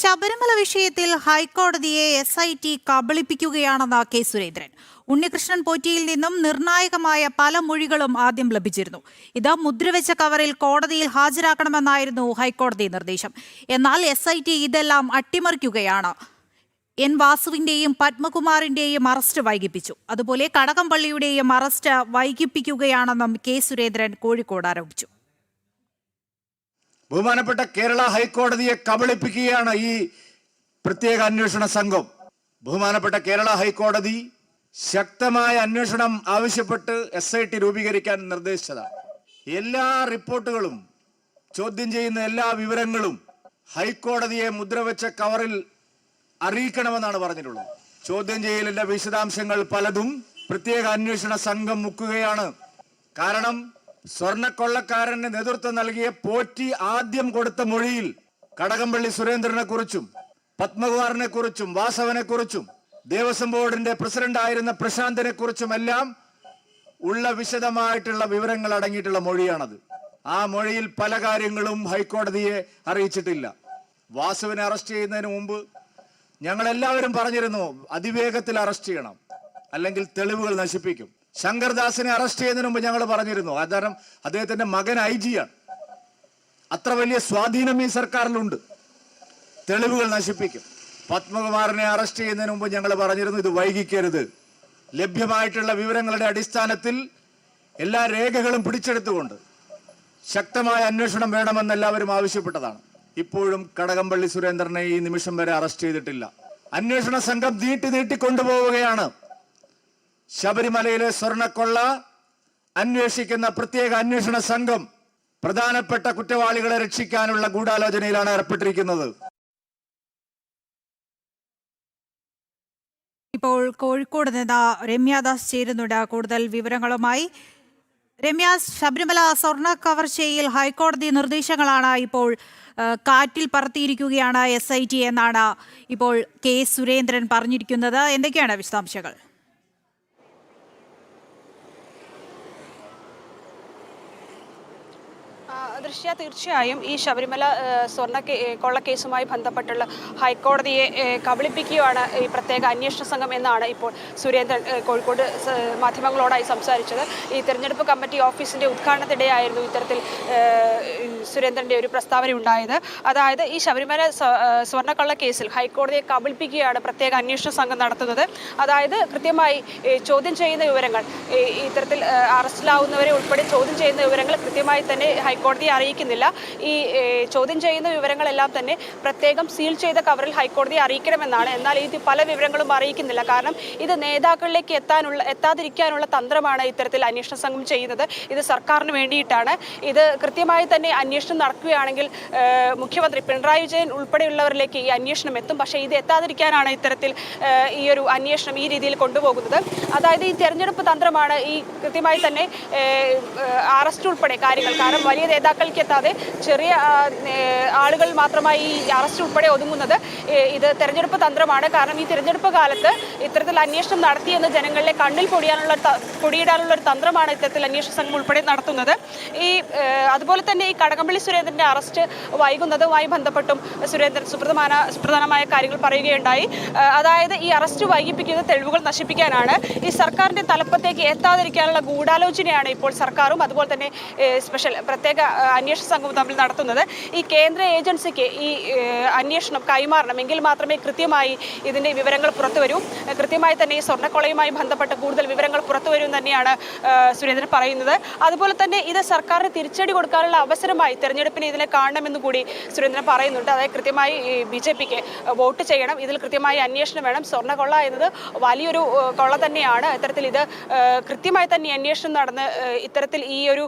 ശബരിമല വിഷയത്തിൽ ഹൈക്കോടതിയെ S I T കബളിപ്പിക്കുകയാണെന്ന കെ സുരേന്ദ്രൻ. ഉണ്ണികൃഷ്ണൻ പോറ്റിയിൽ നിന്നും നിർണായകമായ പല മൊഴികളും ആദ്യം ലഭിച്ചിരുന്നു. ഇത് മുദ്രവെച്ച കവറിൽ കോടതിയിൽ ഹാജരാക്കണമെന്നായിരുന്നു ഹൈക്കോടതി നിർദ്ദേശം. എന്നാൽ എസ് ഐ ടി ഇതെല്ലാം അട്ടിമറിക്കുകയാണ്. എൻ വാസുവിന്റെയും പത്മകുമാറിന്റെയും അറസ്റ്റ് വൈകിപ്പിച്ചു. അതുപോലെ കടകംപള്ളിയുടെയും അറസ്റ്റ് വൈകിപ്പിക്കുകയാണെന്നും കെ സുരേന്ദ്രൻ കോഴിക്കോട് ആരോപിച്ചു. ബഹുമാനപ്പെട്ട കേരള ഹൈക്കോടതിയെ കബളിപ്പിക്കുകയാണ് ഈ പ്രത്യേക അന്വേഷണ സംഘം. ബഹുമാനപ്പെട്ട കേരള ഹൈക്കോടതി ശക്തമായ അന്വേഷണം ആവശ്യപ്പെട്ട് എസ് ഐ ടി രൂപീകരിക്കാൻ നിർദ്ദേശിച്ചതാണ്. എല്ലാ റിപ്പോർട്ടുകളും ചോദ്യം ചെയ്യുന്ന എല്ലാ വിവരങ്ങളും ഹൈക്കോടതിയെ മുദ്രവെച്ച കവറിൽ അറിയിക്കണമെന്നാണ് പറഞ്ഞിട്ടുള്ളത്. ചോദ്യം ചെയ്യലിന്റെ വിശദാംശങ്ങൾ പലതും പ്രത്യേക അന്വേഷണ സംഘം മുക്കുകയാണ്. കാരണം സ്വർണക്കൊള്ളക്കാരന് നേതൃത്വം നൽകിയ പോറ്റി ആദ്യം കൊടുത്ത മൊഴിയിൽ കടകംപള്ളി സുരേന്ദ്രനെ കുറിച്ചും പത്മകുമാറിനെ കുറിച്ചും വാസവനെ കുറിച്ചും ദേവസ്വം ബോർഡിന്റെ പ്രസിഡന്റ് ആയിരുന്ന പ്രശാന്തിനെ കുറിച്ചും എല്ലാം ഉള്ള വിശദമായിട്ടുള്ള വിവരങ്ങൾ അടങ്ങിയിട്ടുള്ള മൊഴിയാണത്. ആ മൊഴിയിൽ പല കാര്യങ്ങളും ഹൈക്കോടതിയെ അറിയിച്ചിട്ടില്ല. വാസുവിനെ അറസ്റ്റ് ചെയ്യുന്നതിന് മുമ്പ് ഞങ്ങൾ എല്ലാവരും പറഞ്ഞിരുന്നു അതിവേഗത്തിൽ അറസ്റ്റ് ചെയ്യണം. അല്ലെങ്കിൽ തെളിവുകൾ നശിപ്പിക്കും. ശങ്കർദാസിനെ അറസ്റ്റ് ചെയ്യുന്നതിന് മുമ്പ് ഞങ്ങൾ പറഞ്ഞിരുന്നു. കാരണം അദ്ദേഹത്തിന്റെ മകൻ ഐ ജിയാണ് അത്ര വലിയ സ്വാധീനം ഈ സർക്കാരിലുണ്ട്. തെളിവുകൾ നശിപ്പിക്കും. പത്മകുമാറിനെ അറസ്റ്റ് ചെയ്യുന്നതിന് മുമ്പ് ഞങ്ങൾ പറഞ്ഞിരുന്നു ഇത് വൈകിക്കരുത്. ലഭ്യമായിട്ടുള്ള വിവരങ്ങളുടെ അടിസ്ഥാനത്തിൽ എല്ലാ രേഖകളും പിടിച്ചെടുത്തുകൊണ്ട് ശക്തമായ അന്വേഷണം വേണമെന്ന് എല്ലാവരും ആവശ്യപ്പെട്ടതാണ്. ഇപ്പോഴും കടകംപള്ളി സുരേന്ദ്രനെ ഈ നിമിഷം വരെ അറസ്റ്റ് ചെയ്തിട്ടില്ല. അന്വേഷണ സംഘം നീട്ടി നീട്ടി കൊണ്ടുപോവുകയാണ്. ശബരിമലയിലെ സ്വർണക്കൊള്ള അന്വേഷിക്കുന്ന പ്രത്യേക അന്വേഷണ സംഘം പ്രധാനപ്പെട്ട കുറ്റവാളികളെ രക്ഷിക്കാനുള്ള ഗൂഢാലോചനയിലാണ് ഏർപ്പെട്ടിരിക്കുന്നത്. ഇപ്പോൾ കോഴിക്കോട് നിന്ന് രമ്യാദാസ് ചേരുന്നുണ്ട്. കൂടുതൽ വിവരങ്ങളുമായി രമ്യ ശബരിമല സ്വർണ കവർച്ചയിൽ ഹൈക്കോടതി നിർദ്ദേശങ്ങളാണ് ഇപ്പോൾ കാറ്റിൽ പറത്തിയിരിക്കുകയാണ് എസ് എന്നാണ് ഇപ്പോൾ കെ സുരേന്ദ്രൻ പറഞ്ഞിരിക്കുന്നത്. എന്തൊക്കെയാണ് വിശദാംശങ്ങൾ ആ, ദൃശ്യ തീർച്ചയായും ഈ ശബരിമല സ്വർണ കൊള്ളക്കേസുമായി ബന്ധപ്പെട്ടുള്ള ഹൈക്കോടതിയെ കബളിപ്പിക്കുകയാണ് ഈ പ്രത്യേക അന്വേഷണ സംഘം എന്നാണ് ഇപ്പോൾ സുരേന്ദ്രൻ കോഴിക്കോട് മാധ്യമങ്ങളോടായി സംസാരിച്ചത്. ഈ തെരഞ്ഞെടുപ്പ് കമ്മിറ്റി ഓഫീസിന്റെ ഉദ്ഘാടനത്തിടെയായിരുന്നു ഇത്തരത്തിൽ സുരേന്ദ്രന്റെ ഒരു പ്രസ്താവന ഉണ്ടായത്. അതായത് ഈ ശബരിമല സ്വർണക്കള്ള കേസിൽ ഹൈക്കോടതിയെ കബളിപ്പിക്കുകയാണ് പ്രത്യേക അന്വേഷണ സംഘം നടത്തുന്നത്. അതായത് കൃത്യമായി ചോദ്യം ചെയ്യുന്ന വിവരങ്ങൾ ഇത്തരത്തിൽ അറസ്റ്റിലാവുന്നവരെ ഉൾപ്പെടെ ചോദ്യം ചെയ്യുന്ന വിവരങ്ങൾ കൃത്യമായി തന്നെ ഹൈക്കോടതിയെ അറിയിക്കുന്നില്ല. ഈ ചോദ്യം ചെയ്യുന്ന വിവരങ്ങളെല്ലാം തന്നെ പ്രത്യേകം സീൽ ചെയ്ത കവറിൽ ഹൈക്കോടതിയെ അറിയിക്കണമെന്നാണ്. എന്നാൽ ഇത് പല വിവരങ്ങളും അറിയിക്കുന്നില്ല. കാരണം ഇത് നേതാക്കളിലേക്ക് എത്താനുള്ള എത്താതിരിക്കാനുള്ള തന്ത്രമാണ് ഇത്തരത്തിൽ അന്വേഷണ സംഘം ചെയ്യുന്നത്. ഇത് സർക്കാരിന് വേണ്ടിയിട്ടാണ്. ഇത് കൃത്യമായി തന്നെ അന്വേഷണം നടക്കുകയാണെങ്കിൽ മുഖ്യമന്ത്രി പിണറായി വിജയൻ ഉൾപ്പെടെയുള്ളവരിലേക്ക് ഈ അന്വേഷണം എത്തും. പക്ഷേ ഇത് എത്താതിരിക്കാനാണ് ഇത്തരത്തിൽ ഈ ഒരു അന്വേഷണം ഈ രീതിയിൽ കൊണ്ടുപോകുന്നത്. അതായത് ഈ തെരഞ്ഞെടുപ്പ് തന്ത്രമാണ് ഈ കൃത്യമായി തന്നെ അറസ്റ്റ് ഉൾപ്പെടെ കാര്യങ്ങൾ. കാരണം വലിയ നേതാക്കൾക്ക് എത്താതെ ചെറിയ ആളുകൾ മാത്രമായി ഈ അറസ്റ്റ് ഉൾപ്പെടെ ഒതുങ്ങുന്നത് ഇത് തെരഞ്ഞെടുപ്പ് തന്ത്രമാണ്. കാരണം ഈ തെരഞ്ഞെടുപ്പ് കാലത്ത് ഇത്തരത്തിൽ അന്വേഷണം നടത്തിയെന്ന് ജനങ്ങളിലെ കണ്ണിൽ പൊടിയാനുള്ള പൊടിയിടാനുള്ള ഒരു തന്ത്രമാണ് ഇത്തരത്തിൽ അന്വേഷണ സംഘം ഉൾപ്പെടെ നടത്തുന്നത്. ഈ അതുപോലെ തന്നെ ഈ കടകംപള്ളി സുരേന്ദ്രന്റെ അറസ്റ്റ് വൈകുന്നതുമായി ബന്ധപ്പെട്ടും സുരേന്ദ്രൻ സുപ്രധാന സുപ്രധാനമായ കാര്യങ്ങൾ പറയുകയുണ്ടായി. അതായത് ഈ അറസ്റ്റ് വൈകിപ്പിക്കുന്നത് തെളിവുകൾ നശിപ്പിക്കാനാണ് ഈ സർക്കാരിന്റെ തലപ്പത്തേക്ക് എത്താതിരിക്കാനുള്ള ഗൂഢാലോചനയാണ് ഇപ്പോൾ സർക്കാരും അതുപോലെ തന്നെ സ്പെഷ്യൽ പ്രത്യേക അന്വേഷണ സംഘവും തമ്മിൽ നടത്തുന്നത്. ഈ കേന്ദ്ര ഏജൻസിക്ക് ഈ അന്വേഷണം കൈമാറണം എങ്കിൽ മാത്രമേ കൃത്യമായി ഇതിന്റെ വിവരങ്ങൾ പുറത്തു വരൂ. കൃത്യമായി തന്നെ ഈ സ്വർണക്കൊളയുമായി ബന്ധപ്പെട്ട് കൂടുതൽ വിവരങ്ങൾ പുറത്തു വരും തന്നെയാണ് സുരേന്ദ്രൻ പറയുന്നത്. അതുപോലെ തന്നെ ഇത് സർക്കാരിന് തിരിച്ചടി കൊടുക്കാനുള്ള അവസരമായി തെരഞ്ഞെടുപ്പിന് ഇതിനെ കാണണമെന്ന് കൂടി സുരേന്ദ്രൻ പറയുന്നുണ്ട്. അതായത് കൃത്യമായി ബി ജെ പിക്ക് വോട്ട് ചെയ്യണം. ഇതിൽ കൃത്യമായി അന്വേഷണം വേണം. സ്വർണക്കൊള്ള എന്നത് വലിയൊരു കൊള്ള തന്നെയാണ്. ഇത്തരത്തിൽ ഇത് കൃത്യമായി തന്നെ അന്വേഷണം നടന്ന് ഇത്തരത്തിൽ ഈ ഒരു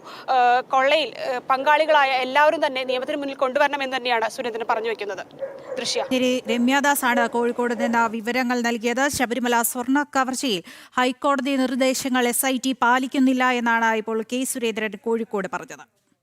കൊള്ളയിൽ ഏ, പങ്കാളികളായ എല്ലാവരും തന്നെ നിയമത്തിന് മുന്നിൽ കൊണ്ടുവരണമെന്ന് തന്നെയാണ് സുരേന്ദ്രൻ പറഞ്ഞു വെക്കുന്നത്. ദൃശ്യ. ശരി രമ്യാദാസ് ആണ് കോഴിക്കോട് നിന്ന് വിവരങ്ങൾ നൽകിയത്. ശബരിമല സ്വർണ കവർച്ചയിൽ ഹൈക്കോടതി നിർദ്ദേശങ്ങൾ എസ് ഐ ടി പാലിക്കുന്നില്ല എന്നാണ് ഇപ്പോൾ കെ സുരേന്ദ്രൻ കോഴിക്കോട് പറഞ്ഞത്.